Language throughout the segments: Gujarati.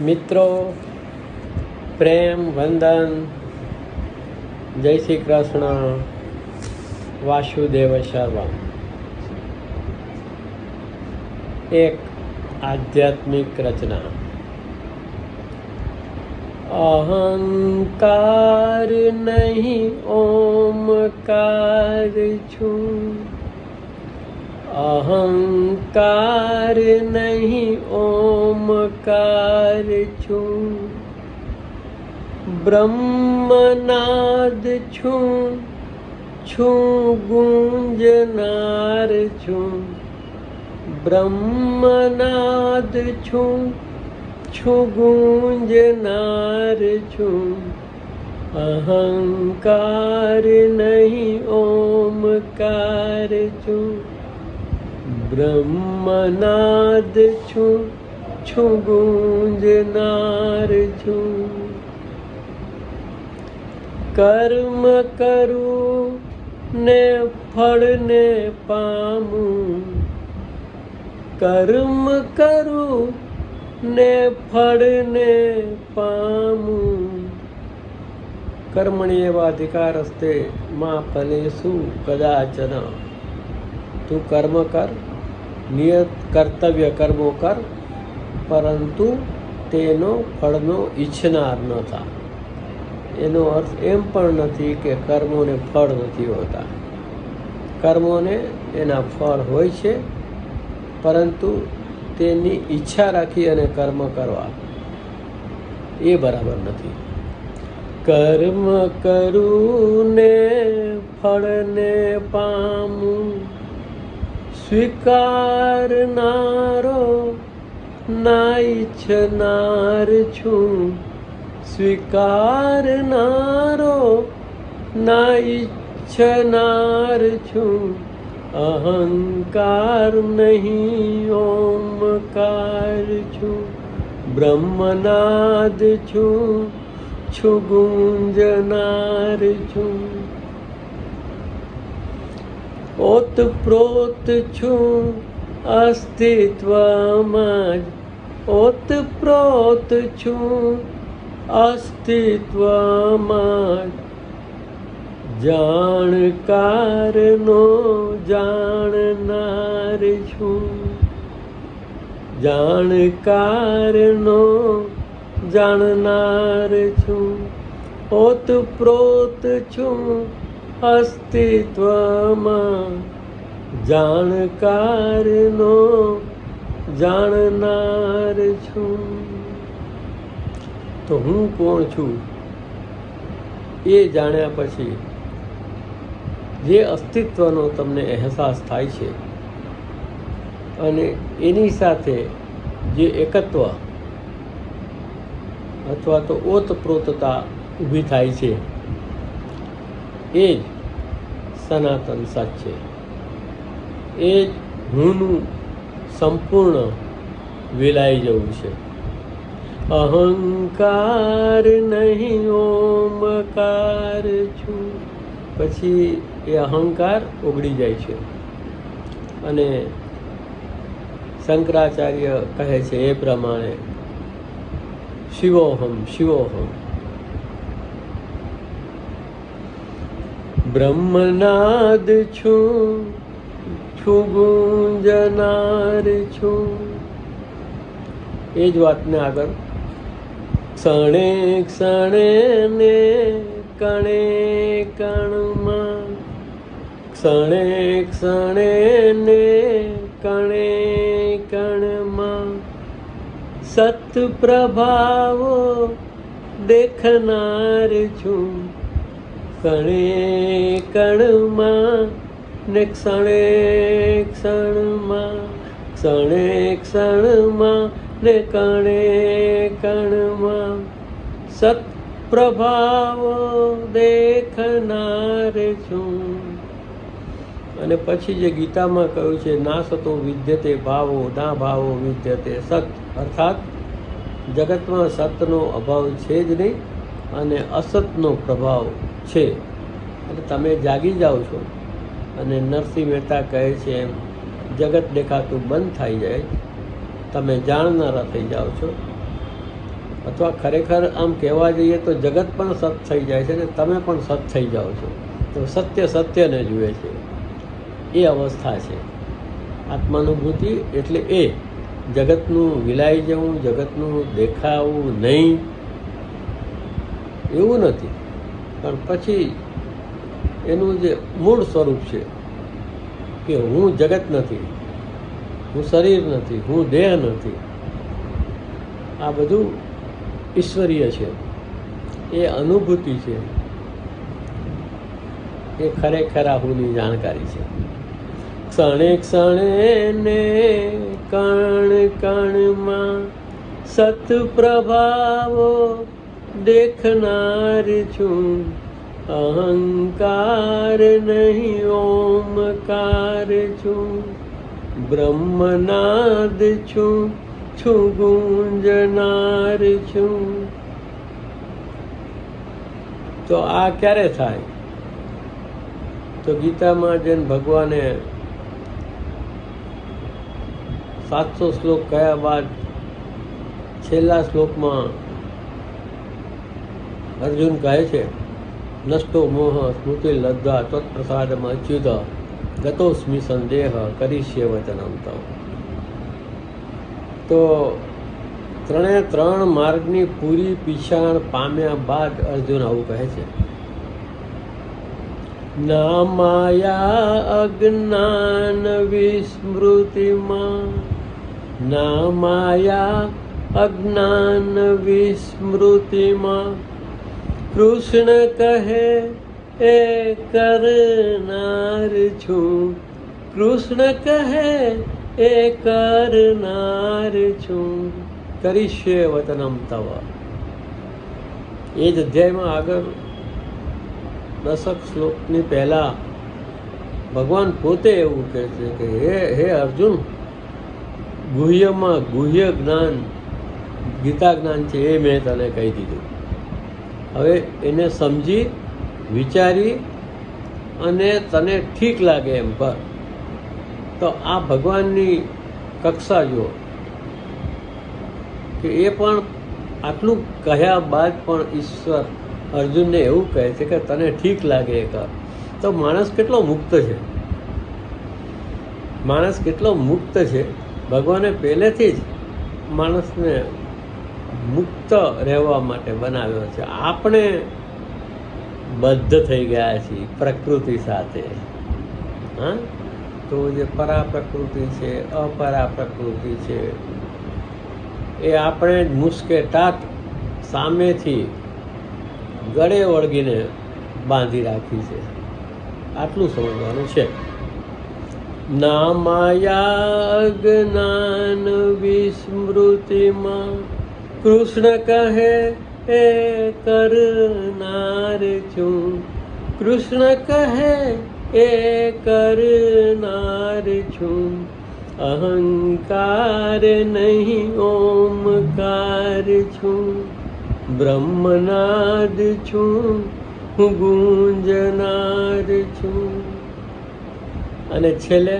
મિત્રો, પ્રેમ, વંદન, જય શ્રી કૃષ્ણ, વાસુદેવ શર્મા. એક આધ્યાત્મિક રચના. અહંકાર નહીં, ઓમકાર છું. અહંકાર નહીં, ઓમકાર છું. બ્રહ્મનાદ છું છું ગુંજનાર છું. બ્રહ્મનાદ છું છું ગુંજનાર છું. અહંકાર નહીં, ઓમકાર છું. બ્રહ્મનાદ છું છું ગુંજનાર છું. કર્મ કરું ને ફળને પામું. કર્મ કરું ને ફળને પામું. કર્મણી એવા અધિકાર હસ્તે માં ફલેશું કદાચન. તું કર્મ કર. નિયત કર્તવ્ય કર્મો કર, પરંતુ તેનો ફળનો ઈચ્છનાર ન થા. એનો અર્થ એમ પણ નથી કે કર્મોને ફળ નથી હોતા. કર્મોને એના ફળ હોય છે, પરંતુ તેની ઈચ્છા રાખી અને કર્મ કરવા. એ બરાબર નથી. કર્મ કરું ને ફળને પામું. સ્વીકારનારો ના ઈચ્છનાર છું. સ્વીકારનારો ના ઈચ્છનાર છું. અહંકાર નહીં, ઓમકાર છું. બ્રહ્મનાદ છું. છું ગુંજનાર છું. ઓતપ્રોત છું અસ્તિત્વમાં જ. ઓતપ્રોત છું અસ્તિત્વમાં જાણકારનો જાણનાર છું. જાણકારનો જાણનાર છું. ઓતપ્રોત છું અસ્તિત્વમાં જાણકારનો જાણનાર છું. તો હું કોણ છું? એ જાણ્યા પછી જે અસ્તિત્વનો તમને અહેસાસ થાય છે અને એની સાથે જે એકત્વ અથવા તો ઓતપ્રોતતા ઊભી થાય છે એ જ સનાતન સત છે એ જ હુંનું સંપૂર્ણ વિલાઈ જવું છે. અહંકાર નહીં, ઓમકાર છું. પછી એ અહંકાર ઓગળી જાય છે. અને શંકરાચાર્ય કહે છે એ પ્રમાણે, શિવોહમ શિવોહમ. બ્રહ્મનાદ છું છું ગુંજનાર છું. એ જ વાતને આગળ ક્ષણે ક્ષણે ને કણે કણમાં, ક્ષણે ક્ષણે ને કણે કણમાં સત પ્રભાવો દેખનાર છું. કણે કણમાં ને ક્ષણે ક્ષણમાં ક્ષણે ક્ષણમાં ને કણે કણમાં. સત પ્રભાવો દેખનાર છું. અને પછી જે ગીતામાં કહ્યું છે ના સતો વિદ્યતે ભાવો, ના ભાવો વિદ્યતે સત. અર્થાત, જગતમાં સતનો અભાવ છે જ નહીં, અને અસતનો પ્રભાવ છે. એટલે તમે જાગી જાઓ છો અને નરસિંહ મહેતા કહે છે એમ, જગત દેખાતું બંધ થઈ જાય. તમે જાણનારા થઈ જાઓ છો. અથવા ખરેખર આમ કહેવા જઈએ તો જગત પણ સત થઈ જાય છે ને તમે પણ સત થઈ જાઓ છો. તો સત્ય સત્યને જુએ છે. એ અવસ્થા છે. આત્માનુભૂતિ એટલે એ, જગતનું વિલાઈ જવું, જગતનું દેખાવું નહીં. એવું નથી. પણ પછી એનું જે મૂળ સ્વરૂપ છે કે હું જગત નથી, હું શરીર નથી, હું દેહ નથી, આ બધું ઈશ્વરીય છે. એ અનુભૂતિ છે. એ ખરેખર આહુની જાણકારી છે. ક્ષણે ક્ષણે ને કણ કણમાં સત પ્રભાવો દેખનાર છું. અહંકાર નહીં, ઓમકાર છું. બ્રહ્મનાદ છું છું ગુંજનાર છું. તો આ ક્યારે થાય? તો ગીતામાં જેને ભગવાને સાતસો શ્લોક કયા બાદ છેલ્લા શ્લોકમાં અર્જુન કહે છે, નષ્ટો મોહ સ્મૃતિ લદ્દા તત્પ્રસાદમાં અચ્યુત ગતોસ્મિ સંદેહ કરીશ્ય વચનાંત તો ત્રણે ત્રણ માર્ગની પૂરી પીછાણ પામ્યા બાદ અર્જુન આવું કહે છે, ના માયા અજ્ઞાન વિસ્મૃતિમાં, ના માયા અજ્ઞાન વિસ્મૃતિમાં કૃષ્ણ કહે, એ કરનાર છું. કૃષ્ણ કહે, એ કરનાર છું. કરીશ્ય વતનમ તવ. એ જ અધ્યાયમાં આગળ દશક શ્લોકની પહેલા ભગવાન પોતે એવું કહે છે કે, હે હે અર્જુન, ગુહ્યમાં ગુહ્ય જ્ઞાન, ગીતા જ્ઞાન છે એ મેં તને કહી દીધું. હવે એને સમજી, વિચારી અને તને ઠીક લાગે એમ કર. તો આ ભગવાનની કક્ષા જુઓ. કે એ પણ આટલું કહ્યા બાદ પણ ઈશ્વર અર્જુનને એવું કહે છે કે તને ઠીક લાગે એ કર. તો માણસ કેટલો મુક્ત છે? માણસ કેટલો મુક્ત છે? ભગવાને પહેલેથી જ માણસને મુક્ત રહેવા માટે બનાવ્યો છે. આપણે બદ્ધ થઈ ગયા છીએ પ્રકૃતિ સાથે. હા? તો જે પરા પ્રકૃતિ છે અપરા પ્રકૃતિ છે, એ આપણે જ મુસ્કે સામેથી ગળે વળગીને બાંધી રાખી છે. આટલું સમજવાનું છે. ના માયા વિસ્મૃતિમાં કૃષ્ણ કહે, એ કરનાર છું. કૃષ્ણ કહે, એ કરનાર છું. અહંકાર નહીં, ઓમકાર છું. બ્રહ્મનાદ છું, હું ગુંજનાર છું. અને છેલ્લે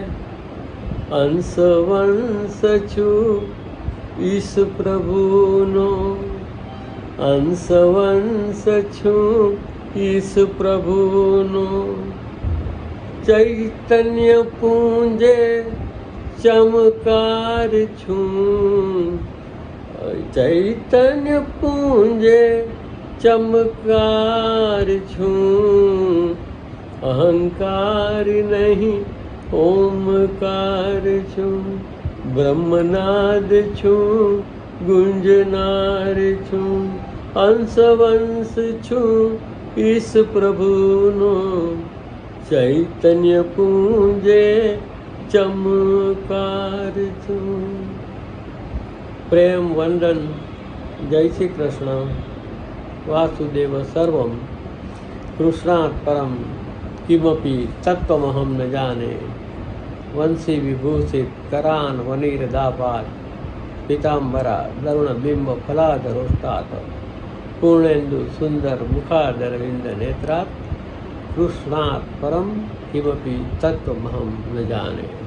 અંશ વંશ છું. ઈશ પ્રભુનો અંશ વંશ છું. ઈશ પ્રભુનો ચૈતન્ય પૂંજે ચમકાર છું. ચૈતન્ય પૂંજે ચમકાર છું. અહંકાર નહીં, ઓમકાર છું. બ્રહ્મનાદ છું ગુંજનાર છું અંશવંશ છું ઈશ પ્રભુનો ચૈતન્ય પૂંજે ચમકાર છું પ્રેમ વંદન જય શ્રી કૃષ્ણ વાસુદેવ સર્વમ કૃષ્ણાત પરમ કિમપી તત્વમહમ ન જાને વંશી વિભૂષિત કરાન વનીર દાપાત પિતાંબરા દરુણ બિંબ ફલાધરોષ્ટાત પૂર્ણેન્દુ સુંદર મુખાદરવિંદ નેત્રાત કૃષ્ણાત પરમ કિમપી તત્વમહમ ન જાને